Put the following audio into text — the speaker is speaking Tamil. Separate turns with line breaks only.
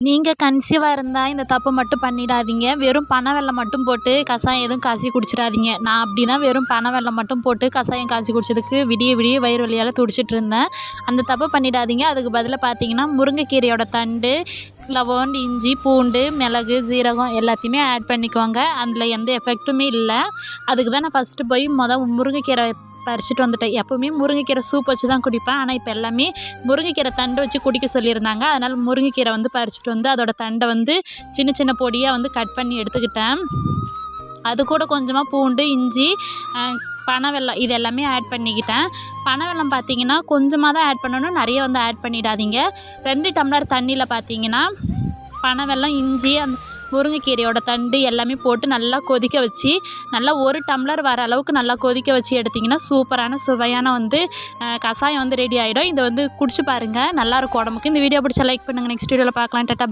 நீங்கள் கன்சீவாக இருந்தால் இந்த தப்பை மட்டும் பண்ணிடாதீங்க. வெறும் பனை வெல்லம் மட்டும் போட்டு கஷாயம் எதுவும் காய்ச்சி குடிச்சிடாதீங்க. நான் அப்படி தான் வெறும் பனை வெல்லம் மட்டும் போட்டு கஷாயம் காய்ச்சி குடிச்சதுக்கு விடிய விடிய வயிறு வலியால் துடிச்சிட்டு இருந்தேன். அந்த தப்பை பண்ணிடாதீங்க. அதுக்கு பதிலாக பார்த்தீங்கன்னா முருங்கைக்கீரையோட தண்டு லவோண்டு இஞ்சி பூண்டு மிளகு சீரகம் எல்லாத்தையுமே ஆட் பண்ணிக்கோங்க. அதில் எந்த எஃபெக்ட்டுமே இல்லை. அதுக்கு தான் நான் ஃபஸ்ட்டு போய் மொதல் முருங்கைக்கீரை பறிச்சுட்டு வந்துட்டேன். எப்போவுமே முருங்கைக்கீரை சூப் வச்சு தான் குடிப்பேன். ஆனால் இப்போ எல்லாமே முருங்கைக்கீரை தண்டு வச்சு குடிக்க சொல்லியிருந்தாங்க. அதனால் முருங்கைக்கீரை வந்து பறிச்சுட்டு வந்து அதோட தண்டை வந்து சின்ன சின்ன பொடியாக வந்து கட் பண்ணி எடுத்துக்கிட்டேன். அது கூட கொஞ்சமாக பூண்டு இஞ்சி பனை வெல்லம் இது எல்லாமே ஆட் பண்ணிக்கிட்டேன். பனை வெல்லம் பார்த்தீங்கன்னா கொஞ்சமாக தான் ஆட் பண்ணணும். நிறைய வந்து ஆட் பண்ணிடாதீங்க. ரெண்டு டம்ளர் தண்ணியில் பார்த்தீங்கன்னா பனை வெல்லம் இஞ்சி அந்த முருங்கைக்கீரையோட தண்டு எல்லாமே போட்டு நல்லா கொதிக்க வச்சு நல்லா ஒரு டம்ளர் வர அளவுக்கு நல்லா கொதிக்க வச்சு எடுத்திங்கன்னா சூப்பரான சுவையான வந்து கஷாயம் வந்து ரெடி ஆகிடும் இதை வந்து குடிச்சு பாருங்கள் நல்லாயிருக்கும் உடம்புக்கு. இந்த வீடியோ பிடிச்சா லைக் பண்ணுங்கள் நெக்ஸ்ட் வீடியோவில் பார்க்கலாம். டட்டா